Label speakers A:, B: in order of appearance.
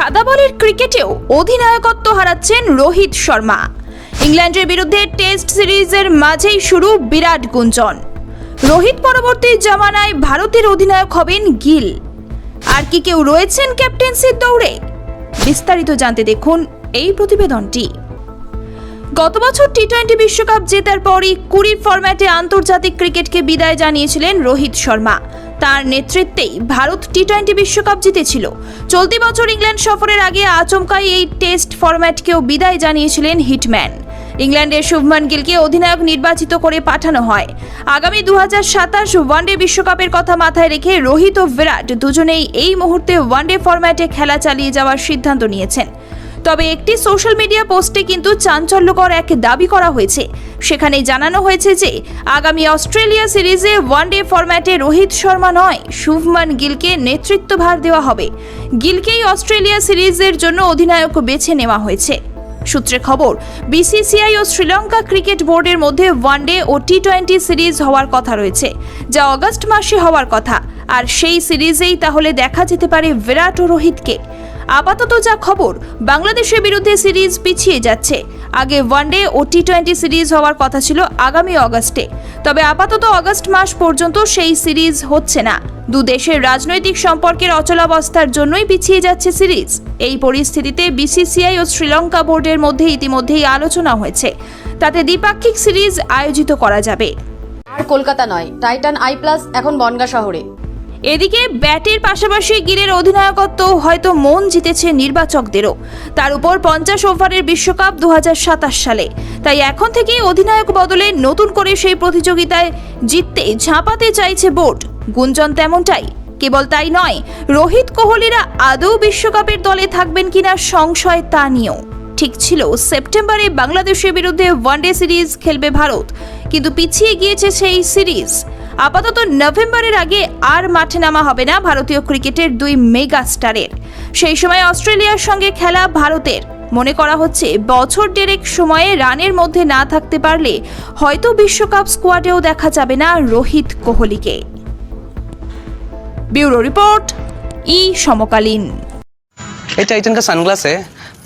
A: সাদা বলের ক্রিকেটেও অধিনায়কত্ব হারাচ্ছেন রোহিত শর্মা। ইংল্যান্ডের বিরুদ্ধে টেস্ট সিরিজের মাঝেই শুরু বিরাট গুঞ্জন। রোহিত পরবর্তী জামানায় ভারতের অধিনায়ক হবেন গিল। আর কি কেউ রয়েছেন ক্যাপ্টেন্সির দৌড়ে? বিস্তারিত জানতে দেখুন এই প্রতিবেদনটি। গত বছর টি টোয়েন্টি বিশ্বকাপ জেতার পরই কুড়ির ফরম্যাটে আন্তর্জাতিক ক্রিকেটকে বিদায় জানিয়েছিলেন রোহিত শর্মা। তার নেতৃত্বেই ভারত টি টোয়েন্টি বিশ্বকাপ জিতেছিল। চলতি বছর ইংল্যান্ড সফরের আগে আচমকাই এই টেস্ট ফরম্যাটকেও বিদায় জানিয়েছিলেন হিটম্যান। ইংল্যান্ডের শুভমান গিলকে অধিনায়ক নির্বাচিত করে পাঠানো হয়। আগামী দু হাজার সাতাশ ওয়ানডে বিশ্বকাপের কথা মাথায় রেখে রোহিত ও বিরাট দুজনেই এই মুহূর্তে ওয়ানডে ফরম্যাটে খেলা চালিয়ে যাওয়ার সিদ্ধান্ত নিয়েছেন। তবে একটি সোশ্যাল মিডিয়া পোস্টে কিন্তু চাঞ্চল্যকর এক দাবি করা হয়েছে। সেখানে জানানো হয়েছে যে, আগামী অস্ট্রেলিয়া সিরিজে ওয়ানডে ফরম্যাটে রোহিত শর্মা নয়, শুভমান গিলকে নেতৃত্বভার দেওয়া হবে। গিলকেই অস্ট্রেলিয়া সিরিজের জন্য অধিনায়ক বেছে নেওয়া হয়েছে। সূত্রে খবর, বিসিসিআই ও শ্রীলঙ্কা ক্রিকেট বোর্ডের মধ্যে ওয়ানডে ও টি টোয়েন্টি সিরিজ হওয়ার কথা রয়েছে, যা অগস্ট মাসে হওয়ার কথা। আর সেই সিরিজেই তাহলে দেখা যেতে পারে বিরাট ও রোহিতকে। আপাতত যা খবর, বাংলাদেশের বিরুদ্ধে সিরিজ পিছিয়ে যাচ্ছে। আগে ওয়ানডে ও টি টোয়েন্টি সিরিজ হওয়ার কথা ছিল আগামী অগস্টে। তবে আপাতত অগস্ট মাস পর্যন্ত সেই সিরিজ হচ্ছে না। দু দেশের রাজনৈতিক সম্পর্কের অচলাবস্থার জন্যই পিছিয়ে যাচ্ছে সিরিজ। এই পরিস্থিতিতে বিসিসিআই ও শ্রীলঙ্কা বোর্ডের মধ্যে ইতিমধ্যেই আলোচনা হয়েছে। তাতে দ্বিপাক্ষিক সিরিজ আয়োজিত করা যাবে।
B: আর কলকাতা নয়, টাইটান আই প্লাস এখন বনগা শহরে।
A: এদিকে ব্যাটের পাশাপাশি গিলের অধিনায়কত্ব হয়তো মন জিতেছে নির্বাচকদেরও। তার উপর পঞ্চাশ ওভারের বিশ্বকাপ দু হাজার সাতাশ সালে। তাই এখন থেকে অধিনায়ক বদলে নতুন করে সেই প্রতিযোগিতায় জিততে ঝাঁপাতে চাইছে বোর্ড। গুঞ্জন তেমনটাই। কেবল তাই নয়, রোহিত কোহলিরা আদৌ বিশ্বকাপের দলে থাকবেন কিনা সংশয় তা নিয়েও। ঠিক ছিল, সেপ্টেম্বরে বাংলাদেশের বিরুদ্ধে ওয়ানডে সিরিজ খেলবে ভারত। কিন্তু পিছিয়ে গিয়েছে সেই সিরিজ। আপাতত নভেম্বরের আগে আর মাঠে নামা হবে না ভারতীয় ক্রিকেটের দুই মেগা স্টারের সেই সময় অস্ট্রেলিয়ার সঙ্গে খেলা ভারতের মনে করা হচ্ছে বছর দেড়েক সময়ে রানের মধ্যে না থাকতে পারলে হয়তো বিশ্বকাপ স্কোয়াডেও দেখা যাবে না রোহিত কোহলিকে ব্যুরো রিপোর্ট ই সমকালীন
C: ये टाइटन का सनग्लास है